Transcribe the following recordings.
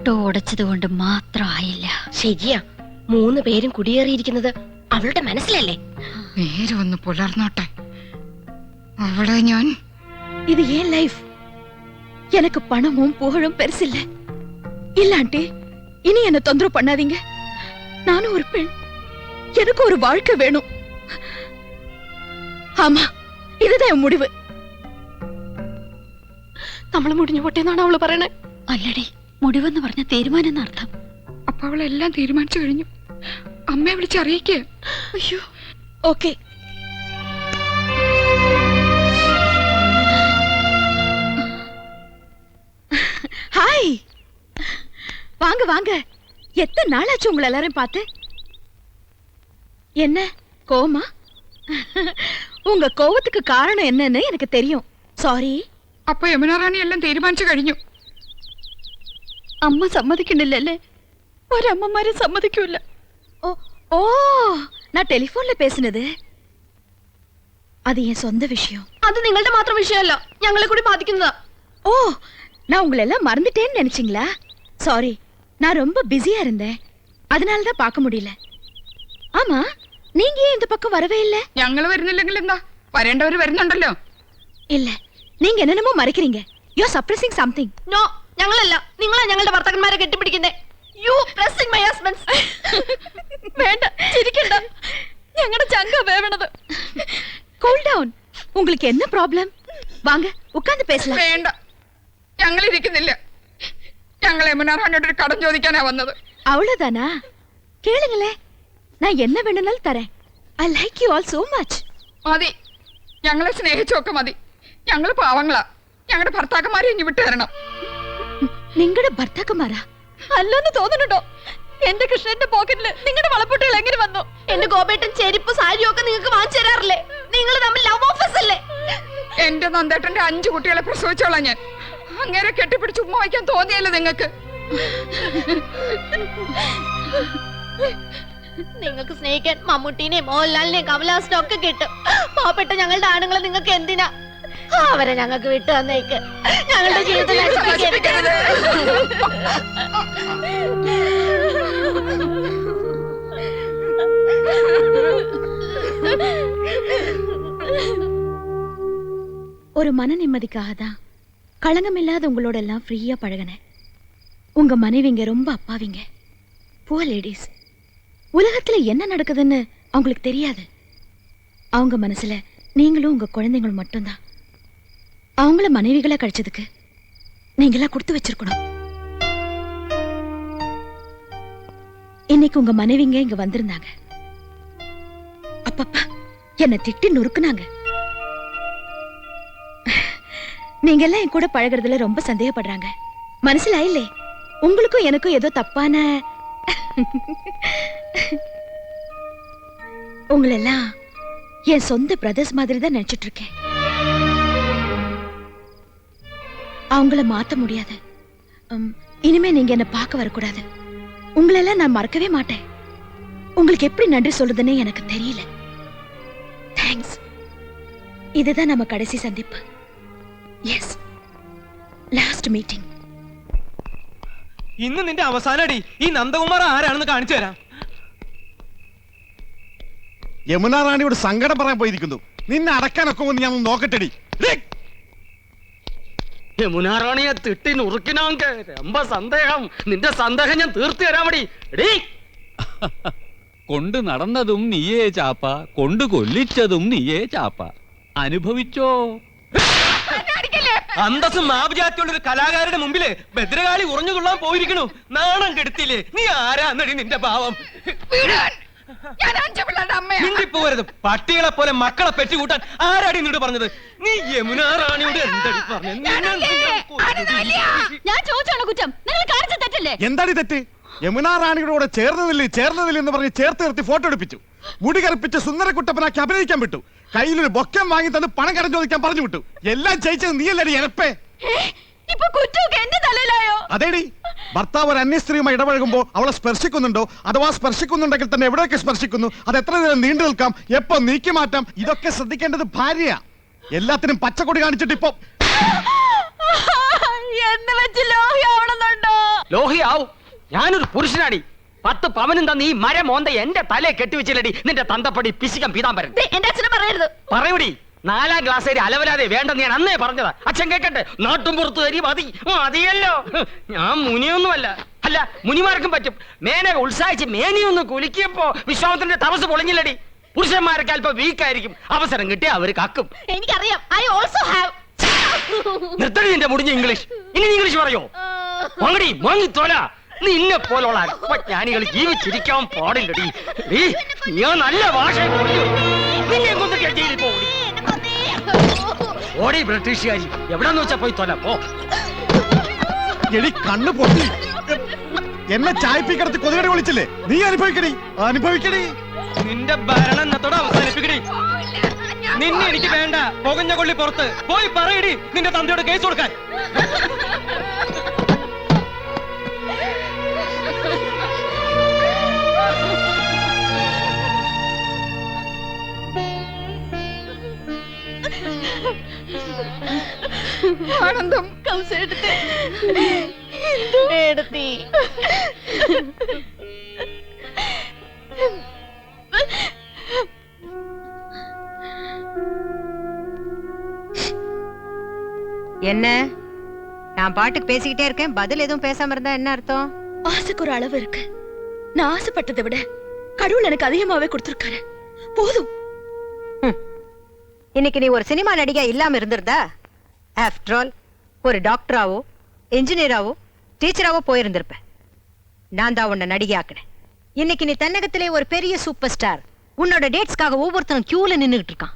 Photo ഉടച്ചത് കൊണ്ട് മാത്രമായില്ല ശരിയാ മൂന്ന് പേരും കുടിയേറിയിരിക്കുന്നത് അവളുടെ മനസ്സിലല്ലേ നേരെ ഒന്ന് പുലർന്നോട്ടെ അവളെ ഞാൻ இது ஏன் லைஃப் எனக்கு பணமும் புகழும் பெருசில்ல இல்ல ஆண்டி இனி என்ன தொந்தரவு பண்ணாதீங்க நானும் ஒரு பெண் எனக்கு ஒரு வாழ்க்கை வேணும் ஆமா இதுதான் என் முடிவு നമ്മൾ മുടിഞ്ഞു പൊട്ടേന്നാണ് അവള് പറയണേ അല്ലടി മുടിവെന്ന് പറഞ്ഞ തീരുമാനം എന്നർത്ഥം അപ്പൊ അവളെല്ലാം തീരുമാനിച്ചു കഴിഞ്ഞു അമ്മയെ വിളിച്ചറിയിക്കുക ஐயோ ஓகே ஹாய் வாங்க வாங்க எத்தனை நாளாச்சு உங்களை எல்லாரும் பார்த்து என்ன கோவமா உங்க கோவத்துக்கு காரணம் என்னன்னு எனக்கு தெரியும் சாரி അപ്പൊ യമുന റാണി എല്ലാം തീരുമാനിച്ചു കഴിഞ്ഞു അമ്മ സമ്മതിക്കണില്ലല്ലേ ഒരമ്മമാരും സമ്മതിക്കൂല ഓ ഓ நான் டெலிஃபோன்ல பேசினது அது என் சொந்த விஷயம் അത് നിങ്ങളുടെ മാത്രം വിഷയമല്ല ഞങ്ങളെ കൂടി ബാധിക്കുന്നതാ ஓ நான் உங்களை எல்லாம் மறந்துட்டேன்னு நினைச்சீங்களா சாரி நான் ரொம்ப பிஸியா இருந்தேன் அதனால தான் பார்க்க முடியல ஆமா நீங்க ஏன் இந்த பக்கம் வரவே இல்ல ഞങ്ങൾ വരുന്നില്ലെങ്കിൽ എന്താ വരേണ്ടവര് വരുന്നുണ്ടല്ലോ இல்ல நீங்க என்னென்னமோ மறைக்கிறீங்க யூ சப்ரஸிங் சம்திங் നോ ഞങ്ങളല്ല നിങ്ങളാ ഞങ്ങളുടെ ഭർത്താക്കന്മാരെ കെട്ടിപ്പിടിക്കുന്നേ യു പ്രസിംഗ് മൈ ഹസ്ബൻഡ് വേണ്ട ചിരിക്കണ്ട ഞങ്ങളുടെ ചങ്ക വേവണത് കൂൾ ഡൗൺ உங்களுக்கு என்ன ப்ராப்ளம் வாங்க உட்கார்ந்து பேசலாம் വേണ്ട ഞങ്ങൾ ഇരിക്കുന്നില്ല ഞങ്ങൾ യമുന റാണിയോട് ഒരു കടം ചോദിക്കാനാ വന്നത് அவ்வளவுதானா கேளுங்களே நான் என்ன வேணும்னாலும் தரேன் I like you all so much മതി ഞങ്ങളെ സ്നേഹിച്ചൊക്കെ മതി ഞങ്ങൾ പാവങ്ങളാ ഞങ്ങളുടെ ഭർത്താക്കന്മാരെ ഇനി വിട്ടു തരണം നിങ്ങളുടെ ഭർത്താക്കന്മാരാ? അല്ലെന്ന് തോന്നുന്നുണ്ടോ? എന്റെ കൃഷ്ണന്റെ പോക്കറ്റിൽ നിങ്ങളുടെ വളപ്പൊട്ടുകൾ എങ്ങനെ വന്നു? എന്റെ ഗോപേട്ടൻ ചെരുപ്പ് സാരിയും ഒക്കെ നിങ്ങൾക്ക് വാങ്ങിച്ചു തരാറില്ലേ? നിങ്ങൾ തമ്മിൽ ലവ് ഓഫീസ് അല്ലേ? എന്റെ നന്ദേട്ടന്റെ അഞ്ചു കുട്ടികളെ പ്രസവിച്ചോളാം ഞാൻ. അങ്ങനെ കെട്ടിപ്പിടിച്ച് ഉമ്മ വയ്ക്കാൻ തോന്നിയല്ലോ നിങ്ങൾക്ക്? നിങ്ങൾക്ക് സ്നേഹിക്കാൻ മമ്മൂട്ടീനെയും മോഹൻലാലിനെയും കമലഹാസിനെയും ഒക്കെ കിട്ടും. പാവപ്പെട്ട ഞങ്ങളുടെ ആണുങ്ങളെ നിങ്ങൾക്ക് എന്തിനാ? അവരെ ഞങ്ങൾക്ക് വിട്ടു തന്നേക്ക് ഞങ്ങളുടെ ജീവിതം നശിപ്പിക്കരുത്. ஒரு மன நிம்மதிக்காக தான் களங்கம் இல்லாத உங்களோட எல்லாம் ஃப்ரீயா பழகினேன் உங்க மனைவிங்க ரொம்ப அப்பாவிங்க புவர் லேடிஸ் உலகத்துல என்ன நடக்குதுன்னு அவங்களுக்கு தெரியாது அவங்க மனசுல நீங்களும் உங்க குழந்தைங்களும் மட்டும்தான் அவங்கள மனைவிகளா கிடைச்சதுக்கு நீங்களா கொடுத்து வச்சிருக்கணும். இன்னைக்கு உங்க மனைவிங்க இங்க வந்திருந்தாங்க. அப்பப்பா என்ன திட்டி நொறுக்குனாங்க. நீங்க எல்லாம் என் கூட பழகுறதுல ரொம்ப சந்தேகப்படுறாங்க. மனசுல இல்லே உங்களுக்கும் எனக்கும் ஏதோ தப்பான உங்களெல்லாம் என் சொந்த பிரதர்ஸ் மாதிரி தான் நினைச்சிட்டு இருக்கேன். அவங்கள மாத்த முடியாது உம், இனிமே நீங்க என்ன பார்க்க வரக்கூடாது உங்களெல்லாம் நான் மறக்கவே மாட்டேன் உங்களுக்கு எப்படி நன்றி சொல்றதுன்னு எனக்கு தெரியல தேங்க்ஸ் இதுதான் நம்ம கடைசி சந்திப்பு യെസ് ലാസ്റ്റ് മീറ്റിംഗ് ഇന്ന് നിന്റെ അവസാനടി ഈ നന്ദകുമാർ ആരാണെന്ന് കാണിച്ചു തരാം യമുന റാണിയോട് സങ്കടം പറയാൻ പോയിരിക്കുന്നു നിന്നെ അടക്കാനൊക്കെ ഒന്ന് ഞാൻ ഒന്ന് നോക്കട്ടെടി ഡേ, യമുനാറാണിയെ തിട്ടി നുറുക്കിനാങ്ക. രമ്പ സന്ദേഹം. നിന്റെ സന്ദേഹം ഞാൻ തീർത്തു തരാമടി. എടീ. കൊണ്ട് നടന്നതും നീയേ ചാപ്പ. കൊണ്ട് കൊല്ലിച്ചതും നീയേ ചാപ്പ. അനുഭവിച്ചോ? അന്തസ്സും മാപുജാത്തിയുള്ള ഒരു കലാകാരന്റെ മുമ്പിൽ ഭദ്രകാളി ഉറഞ്ഞുകൊള്ളാൻ പോയിരിക്കണു. നാണം കെടുത്തില്ലേ? നീ ആരാന്നടി നിന്റെ ഭാവം ഞാൻ അഞ്ചു പിള്ളേരുടെ അമ്മയാ. മിണ്ടിപ്പോരുത് പട്ടികളെ പോലെ മക്കളെ പെറ്റുകൂട്ടാൻ ആരാടി നിന്നോട് പറഞ്ഞത്? നീ യമുനാ റാണിയോട് എന്തടി പറഞ്ഞു ഞാൻ ചോദിച്ചാണോ കുറ്റം? നിങ്ങൾ കാണിച്ച തെറ്റല്ലേ? എന്താടി തെറ്റ്? യമുന റാണിയുടെ കൂടെ ചേർന്നതില്ല? ചേർന്നതില്ല എന്ന് പറഞ്ഞ് ചേർത്ത് നിർത്തി ഫോട്ടോ എടുപ്പിച്ചു. മുടി കറുപ്പിച്ച് സുന്ദരക്കുട്ടപ്പനാക്കി അഭിനയിക്കാൻ വിട്ടു. കയ്യിലൊരു ബൊക്കം വാങ്ങി തന്ന് പണം കടം ചോദിക്കാൻ പറഞ്ഞു വിട്ടു. എല്ലാം ജയിച്ചത് നീയല്ലടി എരപ്പേ ഇപ്പൊ കുറ്റമൊക്കെ എന്റെ തലയിലായോ? അതേടി. ഭർത്താവ് ഒരു അന്യ സ്ത്രീയുമായി ഇടപഴകുമ്പോൾ അവളെ സ്പർശിക്കുന്നുണ്ടോ? അഥവാ സ്പർശിക്കുന്നുണ്ടെങ്കിൽ തന്നെ എവിടെയൊക്കെ സ്പർശിക്കുന്നു? അത് എത്ര നേരം നീണ്ടു നിൽക്കാം? എപ്പോ നീക്കി മാറ്റാം? ഇതൊക്കെ ശ്രദ്ധിക്കേണ്ടത് ഭാര്യ. എല്ലാത്തിനും പച്ചക്കൊടി കാണിച്ചിട്ട് ഇപ്പൊ. എന്ന് വെച്ച് ലോഹി ആവണമെന്നുണ്ടോ? ലോഹിയാവും ഞാനൊരു പുരുഷനാടി. പത്ത് പവനും തന്ന ഈ മരം മോന്ത എന്റെ തലയെ കെട്ടിവെച്ചില്ലടി. നിന്റെ തന്തപ്പടി പിശികം പീതാംബരൻ. ദേ, എന്റെ അച്ഛനെ പറയരുത്. പറയൂടി. നാലാം ക്ലാസ് വരെ അലവരാതെ വേണ്ടെന്ന് ഞാൻ അന്നേ പറഞ്ഞതാ. അച്ഛൻ കേക്കട്ടെ നാട്ടും പുറത്തു തരി മതി. മതിയല്ലോ. ഞാൻ മുനിയൊന്നുമല്ല. അല്ല മുനിമാർക്കും പറ്റും. മേനെ ഉത്സാഹിച്ച് മേനിയൊന്ന് കുലുക്കിയപ്പോ വിശ്വാമത്തിന്റെ തപസ് പൊളിഞ്ഞില്ലടി. പുരുഷന്മാരൊക്കെ അല്പം വീക്കായിരിക്കും അവസരം കിട്ടിയ അവർ കക്കും. എനിക്കറിയാം. ഐ ഓൾസോ ഹാവ് നിർത്തടി നിന്റെ മുടിഞ്ഞ ഇംഗ്ലീഷ്. ഇനി ഇംഗ്ലീഷ് പറയോ? വാങ്ങടി വാങ്ങി തോല. നിന്നെ പോലുള്ള അല്പജ്ഞാനികൾ ജീവിച്ചിരിക്കാൻ പാടില്ലടി. നീ ഞാൻ നല്ല ഭാഷ നിന്നെ കൊണ്ട് ഓടി ബ്രിട്ടീഷുകാരി. എവിടെന്ന് വെച്ചാ പോയി തൊല പോ. എടി കണ്ണു പൊട്ടി. എന്നെ ചായപ്പിക്കടത്ത് കൊതുകടി വിളിച്ചില്ലേ? നീ അനുഭവിക്കടി. അനുഭവിക്കടി. നിന്റെ ഭരണം എന്നത്തോടെ അവസാനിപ്പിക്കടി. നിന്നെ എനിക്ക് വേണ്ട. പുകഞ്ഞ കൊള്ളി പുറത്ത്. പോയി പറയടി നിന്റെ തന്തയോട് കേസ് കൊടുക്കാൻ. ആനന്ദം എടുത്തി என்ன நான் பாட்டுக்கு பேசிக்கிட்டே இருக்கேன் பதில் எதுவும் பேசாம இருந்தா என்ன அர்த்தம் ஆசைக்கு ஒரு அளவு இருக்கு நான் ஆசைப்பட்டதை விட கடவுள் எனக்கு அதிகமாவே கொடுத்திருக்காரு போதும் இன்னைக்கு நீ ஒரு சினிமா நடிகை இல்லாம இருந்திருந்தா? ஆஃப்டர் ஆல் ஒரு டாக்டராவோ இன்ஜினியராவோ டீச்சராவோ போயிருந்திருப்ப. நான் தான் உன்னை நடிகை ஆக்கினேன். இன்னைக்கு நீ தென்னகத்திலே ஒரு பெரிய சூப்பர் ஸ்டார் உன்னோட டேட்ஸ்க்காக ஒவ்வொருத்தரும் கியூல நின்னுகிட்டு இருக்கான்.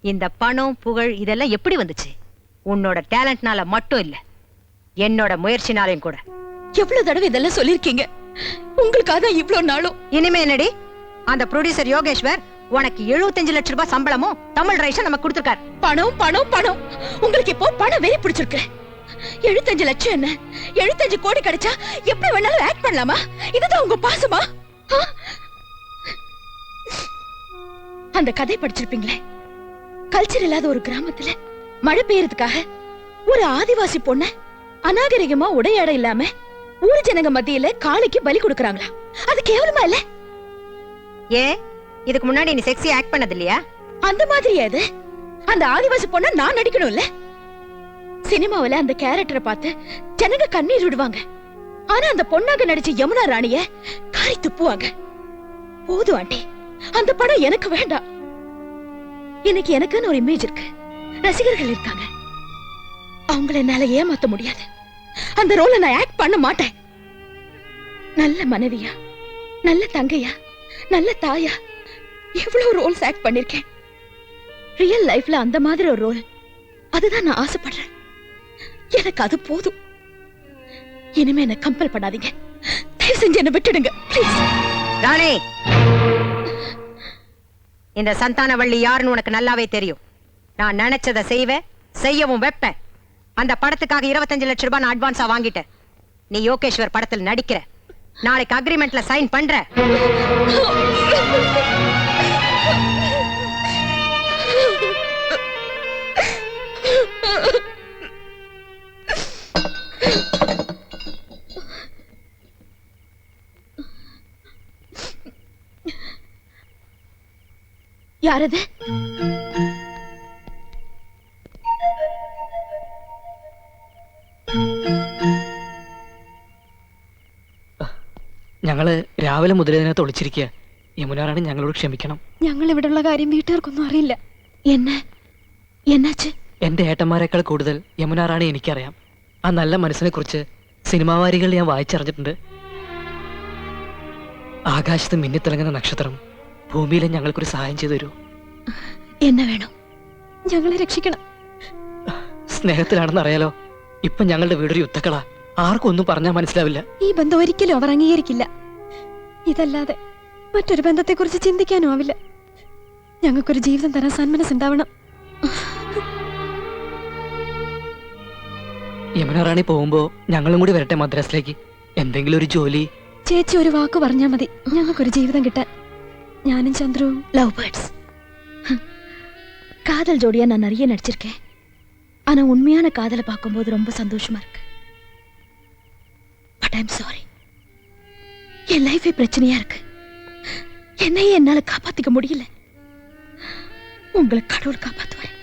இந்த பணம் புகழ் இதெல்லாம் எப்படி வந்துச்சு? உன்னோட டேலண்ட்னால மட்டும் இல்ல. என்னோட முயற்சினாலையும் கூட. எவ்வளவு தடவை இதெல்லாம் சொல்லிருக்கீங்க உங்களுக்காக இவ்வளவு நாளும். இனிமே என்னடி? அந்த ப்ரொடியூசர் யோகேஸ்வர் உனக்கு 75 லட்சம் ரூபாய் சம்பளமும் தமிழ் ரைஷன் நமக்கு கொடுத்திருக்காரு. பணம் பணம் பணம். உங்களுக்கு இப்போ பணம் வெறி பிடிச்சிருக்கு. எழுபத்தஞ்சு லட்சம் என்ன? எழுபத்தஞ்சு கோடி கிடைச்சா எப்படி வேணாலும் ஆக்ட் பண்ணலாமா? இதுதான் உங்க பாசமா? அந்த கதை படிச்சிருப்பீங்களே? கல்ச்சர் இல்லாத ஒரு கிராமத்துல மழை பெய்யறதுக்காக ஒரு ஆதிவாசி பொண்ண அநாகரிகமா உடையாட இல்லாம ஊர் ஜனங்க மத்தியில காளைக்கு பலி கொடுக்கறாங்களா? அது கேவலமா இல்ல? ஏன்? இதுக்கு முன்னாடி நீ செக்ஸி ஆக்ட் பண்ணது இல்லையா அந்த மாதிரி அது அந்த ஆதிவாசி பொண்ண நான் நடிக்கணும்ல? சினிமாவுல அந்த கேரக்டரை பார்த்து ஜனங்க கண்ணீர் விடுவாங்க. ஆனா அந்த பொண்ணாக நடிச்ச யமுனா ராணிய காரி துப்புவாங்க. போதும் ஆண்டி அந்த படம் எனக்கு வேண்டாம். இன்னைக்கு எனக்குன்னு ஒரு இமேஜ் இருக்கு. ரசிகர்கள் இருக்காங்க. அவங்கள என்னால ஏமாத்த முடியாது. அந்த ரோலை நான் ஆக்ட் பண்ண மாட்டேன். நல்ல மனைவியா நல்ல தங்கையா நல்ல தாயா எவ்வளவு ரோல்ஸ் ஆக்ட் பண்ணிருக்கேன். ரியல் லைஃப்ல அந்த மாதிரி ஒரு ரோல் அதுதான் நான் ஆசைப்படுறேன். எனக்கு அது போதும். இனிமே என்ன கம்பல் பண்ணாதீங்க. தயவு செஞ்சு என்ன விட்டுடுங்க. ப்ளீஸ் ராணி! இந்த சந்தானவள்ளி யாருன்னு உனக்கு நல்லாவே தெரியும். நான் நினைச்சதை செய்வேன் செய்யவும் வைப்பேன். அந்த படத்துக்காக 25 லட்சம் ரூபாய் நான் அட்வான்ஸா வாங்கிட்டேன். நீ யோகேஸ்வர் படத்தில் நடிக்கிற. நாளைக்கு அக்ரிமெண்ட்ல சைன் பண்ற. யாரது ഞങ്ങള് രാവിലെ മുതലേ ഇതിനകത്ത് ഒളിച്ചിരിക്കുക യമുനാറാണ് ഞങ്ങളോട് ക്ഷമിക്കണം ഞങ്ങൾ ഇവിടെയുള്ള കാര്യം വീട്ടുകാർക്കൊന്നും അറിയില്ല என்ன என்னாச்சு എന്റെ ഏട്ടന്മാരെക്കാൾ കൂടുതൽ യമുനാറാണ് എനിക്കറിയാം ആ നല്ല മനസ്സിനെ കുറിച്ച് സിനിമാവാരികൾ ഞാൻ വായിച്ചറിഞ്ഞിട്ടുണ്ട് ആകാശത്ത് മിന്നിത്തിളങ്ങുന്ന നക്ഷത്രം ഭൂമിയിലെ ഞങ്ങൾക്കൊരു സഹായം ചെയ്തു തരൂ. എന്നെ വേണം. ഞങ്ങളെ രക്ഷിക്കണം. സ്നേഹത്തിലാണെന്ന് അറിയാലോ ഇപ്പൊ ഞങ്ങളുടെ വീടൊരു യുദ്ധക്കളാ. ആർക്കും ഒന്നും പറഞ്ഞാൽ മനസ്സിലാവില്ല. ഈ ബന്ധം ഒരിക്കലും അവർ അംഗീകരിക്കില്ല. ഇതല്ലാതെ മറ്റൊരു ബന്ധത്തെക്കുറിച്ച് ചിന്തിക്കാനും ആവില്ല. ഞങ്ങൾക്കൊരു ജീവിതം തരാൻ സന്മനസ് ഉണ്ടാവണം. യമുന റാണി പോകുമ്പോ ഞങ്ങളും കൂടി വരട്ടെ മദ്രാസിലേക്ക്. എന്തെങ്കിലും ഒരു ജോലി. ചേച്ചി ഒരു വാക്ക് പറഞ്ഞാൽ മതി. ഞങ്ങൾക്കൊരു ജീവിതം കിട്ടാൻ. ഞാനും ചന്ദ്രുവും லவ் பேர்ட்ஸ் காதல் ஜோடியா நான் நிறைய நடிச்சிருக்கேன் ஆனா உண்மையான காதலை பார்க்கும்போது ரொம்ப சந்தோஷமா இருக்கு பட் ஐம் சாரி என் லைஃபே பிரச்சனையா இருக்கு என்னையே என்னால காப்பாத்திக்க முடியல உங்களை கடவுள் காப்பாத்துவேன்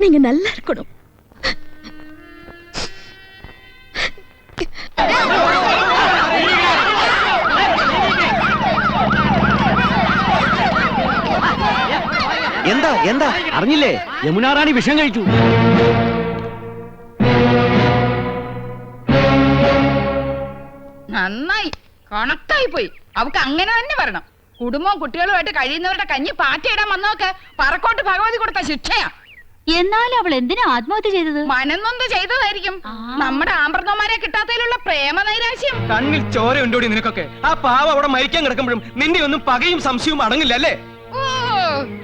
நீங்க நல்லா இருக்கணும் എന്താ? അറിഞ്ഞില്ലേ? യമുനാറാണി വിഷം കഴിച്ചു. നന്നായി. കണക്കായി പോയി. അവക്ക് അങ്ങനെ തന്നെ വരണം. കുടുംബവും കുട്ടികളുമായിട്ട് കഴിയുന്നവരുടെ കഞ്ഞി പാറ്റയിടാൻ വന്നോക്ക് പറക്കോട്ട് ഭഗവതി കൊടുത്ത ശിക്ഷയാ. എന്നാലും അവൾ എന്തിനാ ആത്മഹത്യ ചെയ്തത്? മനന്നൊന്ന് ചെയ്തതായിരിക്കും. നമ്മുടെ ആമ്പർന്നമാരെ കിട്ടാത്തതിലുള്ള പ്രേമ നൈരാശ്യം കണ്ണിൽ ചോര ഉണ്ടോടി നിനക്കൊക്കെ? ആ പാവ അവിടെ മരിക്കാൻ കിടക്കുമ്പോഴും നിന്റെ ഒന്നും പകയും സംശയവും അടങ്ങില്ല അല്ലേ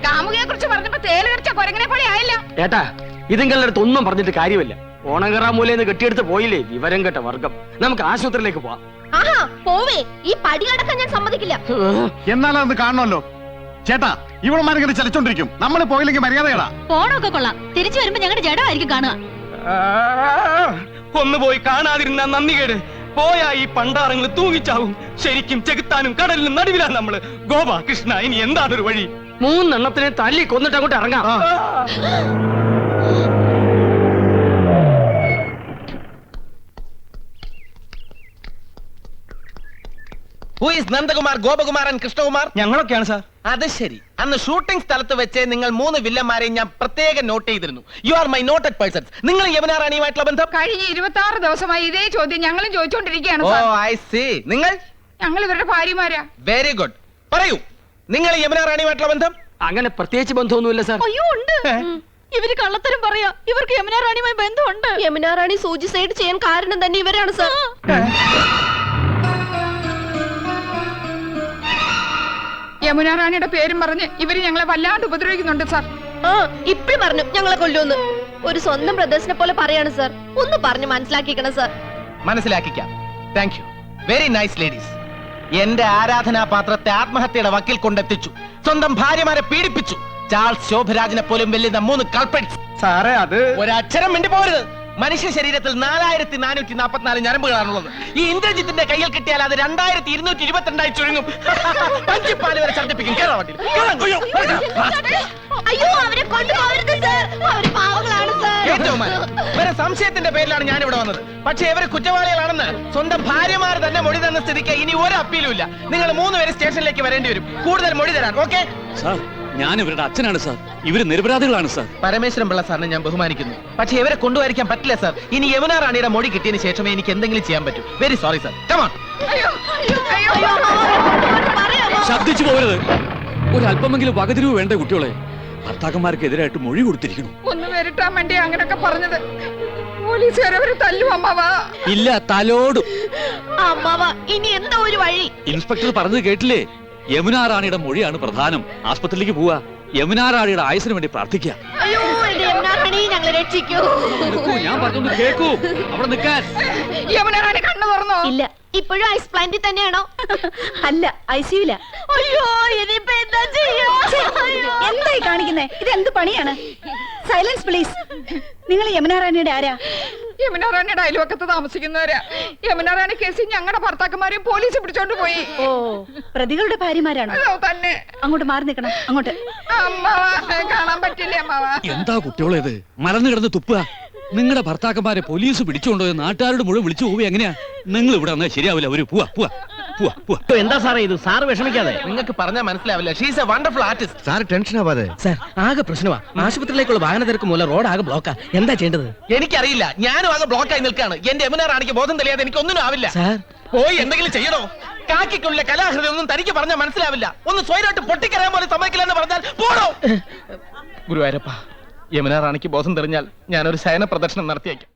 കാമുകയെ കുറിച്ച് പറഞ്ഞപ്പോ തേൽ കടിച്ച കൊരങ്ങനെ പോലെ ആയില്ല. ഏട്ടാ ഇതിങ്ങളുടെ അടുത്ത് ഒന്നും പറഞ്ഞിട്ട് കാര്യമില്ല. ഓണങ്കറ മൂലന്ന് കെട്ടിയെടുത്ത് പോയില്ലേ? വിവരം കേട്ട വർഗം. നമുക്ക് ആശുപത്രിയിലേക്ക് പോവാം. ആഹാ പോവേ. ഈ പടി കടക്കാൻ ഞാൻ സമ്മതിക്കില്ല. എന്നാലും അത് കാണണമല്ലോ. ചേട്ടാ ഇവിടെ ചലിച്ചോണ്ടിരിക്കും. നമ്മൾ പോയില്ലെങ്കിൽ മര്യാദയടാ പോണൊക്കെ കൊള്ളാം. തിരിച്ചു വരുമ്പോ ഞങ്ങളുടെ ജഡമായിരിക്കും കാണുക. ഒന്ന് പോയി കാണാതിരുന്ന നന്ദി കേട്. പോയാ ഈ പണ്ടാറങ്ങൾ തൂങ്ങിച്ചാവും. ശരിക്കും ചെകുത്താനും കടലിനും നടുവിലാ നമ്മൾ. ഗോപ കൃഷ്ണ ഇനി എന്താണൊരു വഴി? മൂന്നെണ്ണത്തിനെ തല്ലി കൊന്നിട്ട് അങ്ങോട്ട് ഇറങ്ങാം. ഹു ഇസ് നന്ദകുമാർ ഗോപകുമാരൻ കൃഷ്ണകുമാർ ഞങ്ങളൊക്കെയാണ് സാർ. അത് ശരി. അന്ന് ഷൂട്ടിംഗ് സ്ഥലത്ത് വെച്ച് നിങ്ങൾ മൂന്ന് വില്ലന്മാരെയും ഞാൻ പ്രത്യേകം നോട്ട് ചെയ്തിരുന്നു. You are my noted persons നിങ്ങൾ യമുന റാണിയുമായിട്ടുള്ള ബന്ധം? കഴിഞ്ഞ ഇരുപത്തി ആറ് ദിവസമായി ഇതേ ചോദ്യം ഞങ്ങളും ചോദിച്ചുകൊണ്ടിരിക്കുകയാണ് ഓ സാർ. ഐ സി നിങ്ങൾ? ഞങ്ങൾ ഇവരുടെ ഭാര്യമാരാ. വെരി ഗുഡ് പറയൂ. നിങ്ങൾ യമുന റാണിയുമായിട്ടുള്ള ബന്ധം? അങ്ങനെ പ്രത്യേകിച്ച് ബന്ധമൊന്നുമില്ല സാർ. അയ്യോ ഉണ്ട്. ഇവർ കള്ളത്തരം പറയാ. ഇവർക്ക് യമുന റാണിയുമായി ബന്ധമുണ്ട്. യമുന റാണി സൂചിസൈഡ് ചെയ്യാൻ കാരണം തന്നെ ഇവരാണ് സാർ. യമുന റാണിയുടെ പേരും പറഞ്ഞ് ഇവർ ഞങ്ങളെ വല്ലാണ്ട് ഉപദ്രവിക്കുന്നുണ്ട് സാർ. ആ ഇപ്പഴും പറഞ്ഞു ഞങ്ങളെ കൊല്ലുമെന്ന്. ഒരു സ്വന്തം ബ്രദേഴ്സിനെ പോലെ പറയാണ് സാർ. ഒന്ന് പറഞ്ഞു മനസ്സിലാക്കിക്കണം sir. മനസ്സിലാക്കിക്കാം. Thank you very nice ladies എന്റെ ആരാധനാ പാത്രത്തെ ആത്മഹത്യയുടെ വക്കിൽ കൊണ്ടെത്തിച്ചു. സ്വന്തം ഭാര്യമാരെ പീഡിപ്പിച്ചു. ചാൾസ് ശോഭരാജിനെ പോലും വെല്ലുന്ന മൂന്ന് കൾപ്പറ്റ് സാറേ അത് ഒരക്ഷരം മിണ്ടി പോരുത് മനുഷ്യ ശരീരത്തിൽ നാലായിരത്തി നാനൂറ്റി നാൽപ്പത്തിനാല് ഞരമ്പുകളാണുള്ളത്. ഈ ഇന്ദ്രജിത്തിന്റെ കയ്യിൽ കിട്ടിയാൽ അത് രണ്ടായിരത്തി ഇരുന്നൂറ്റി ഇരുപത്തിരണ്ടായി ചുരുങ്ങും. പഞ്ചിപ്പാൽ വരെ ഛർദ്ദിപ്പിക്കും കേരള വണ്ടിയിൽ. അയ്യോ അവരെ കൊണ്ടുപോകരുത് സർ. അവർ പാവങ്ങളാണ് സർ. വേറെ സംശയത്തിന്റെ പേരിലാണ് ഞാൻ ഇവിടെ വന്നത്. പക്ഷേ ഇവർ കുറ്റവാളികളാണെന്ന് സ്വന്തം ഭാര്യമാർ തന്നെ മൊഴി തന്ന സ്ഥിതിക്ക് ഇനി ഒരു അപ്പീലും ഇല്ല. നിങ്ങൾ മൂന്ന് പേര് സ്റ്റേഷനിലേക്ക് വരേണ്ടി വരും. കൂടുതൽ മൊഴി തരാൻ ഓക്കെ? സാർ ഞാൻ ഇവരുടെ അച്ഛനാണ് സാർ. ഇവർ നിരപരാധികളാണ് സാർ. പരമേശ്വരൻ പിള്ള സാറിനെ ഞാൻ ബഹുമാനിക്കുന്നു. പക്ഷേ ഇവരെ കൊണ്ടുവരിക്കാൻ പറ്റില്ല സാർ. ഇനി യമുന റാണിയുടെ മൊഴി കിട്ടിയതിന് ശേഷമേ എനിക്ക് എന്തെങ്കിലും ചെയ്യാൻ പറ്റൂ. വെരി സോറി സാർ കമാൺ അയ്യോ ശബ്ദിച്ചു പോകരുത്. ഒരല്പമെങ്കിലും വകതിരിവ് വേണ്ട കുട്ടികളെ? ഭർത്താക്കന്മാർക്കെതിരായിട്ട് മൊഴി കൊടുത്തിരിക്കുന്നു. ഒന്ന് വരട്ടാൻ വേണ്ടി അങ്ങനൊക്കെ പറഞ്ഞത്. പോലീസുകാരവര് തല്ലും അമ്മാവാ. ഇല്ല തലോടും. അമ്മാവ ഇനി എന്താ ഒരു വഴി? ഇൻസ്പെക്ടർ പറഞ്ഞത് കേട്ടില്ലേ? യമുന റാണിയുടെ മൊഴിയാണ് പ്രധാനം. ആസ്പത്രിയിലേക്ക് പോവാ യമുന റാണിയുടെ ആയുസിന് വേണ്ടി പ്രാർത്ഥിക്കുക. അയ്യോ യമുന റാണി ഞങ്ങളെ രക്ഷിക്കൂ. ഞാൻ പറഞ്ഞു കേക്കൂ അവിടെ നിൽക്കാൻ. യമുന റാണി കണ്ണു തുറന്നോ? ഇല്ല. ഇപ്പോഴും ഐസ് പ്ലാന്റിൽ തന്നെയാണോ? അല്ല ഐ സിയുല അയ്യോ ഇനിയിപ്പോ എന്താ ചെയ്യാ? എന്തായി കാണിക്കുന്നേ? ഇത് എന്ത് പണിയാണ്? സൈലൻസ് പ്ലീസ് നിങ്ങൾ യമുന റാണിയുടെ ആരാ? യമുന റാണിയുടെ അയൽവക്കത്ത് താമസിക്കുന്നവരാ. യമുന റാണി കേസിൽ ഞങ്ങളുടെ ഭർത്താക്കന്മാരെയും പോലീസ് പിടിച്ചോണ്ട് പോയി. ഓ പ്രതികളുടെ ഭാര്യമാരാണോ? തന്നെ. അങ്ങോട്ട് മാറി നിൽക്കണം അങ്ങോട്ട്. അമ്മാവാ കാണാൻ പറ്റില്ലേ അമ്മാവാ? എന്താ കുട്ടികളേത്? മലന്ന് കിടന്ന് തുപ്പുക. നിങ്ങളുടെ ഭർത്താക്കന്മാരെ പോലീസ് പിടിച്ചുകൊണ്ടോ നാട്ടുകാരോട് മുഴുവൻ വിളിച്ചു പോവുക എങ്ങനെയാ? നിങ്ങൾ ഇവിടെ വന്നാൽ ശരിയാവില്ല. അവർ പോവാ പോവാ പോവാ പോവാ. എന്താ സാറേ ഇത്? സാർ വിഷമിക്കാതെ. നിങ്ങൾക്ക് പറഞ്ഞാൽ മനസ്സിലാവില്ല. She's a wonderful artist sir tension ആവാതെ. സാർ ആകെ പ്രശ്നമാ. ആശുപത്രിയിലേക്കുള്ള വാഹന തിരക്ക് മൂലം റോഡ് ആകെ ബ്ലോക്കാ. എന്താ ചെയ്യേണ്ടത്? എനിക്കറിയില്ല. ഞാനും അങ്ങ് ബ്ലോക്കായി നിൽക്കാണ്. എന്റെ എമിനാർ ആണെങ്കിൽ ബോധം തെളിയാതെ എനിക്ക് ഒന്നിനും ആവില്ല. സാർ. പോയി എന്തെങ്കിലും ചെയ്യണോ? കാക്കിക്കുള്ള കലാഹൃതി ഒന്നും തനിക്ക് പറഞ്ഞാൽ മനസ്സിലാവില്ല. ഒന്ന് സ്വയമായിട്ട് പൊട്ടിക്കറിയാൻ പോലും സമ്മതിക്കില്ല എന്ന് പറഞ്ഞാൽ പോണോ ഗുരുവായൂരപ്പ. യമുന റാണിക്ക് ബോധം തെളിഞ്ഞാൽ ഞാനൊരു ശയന പ്രദർശനം നടത്തിയേക്കാം.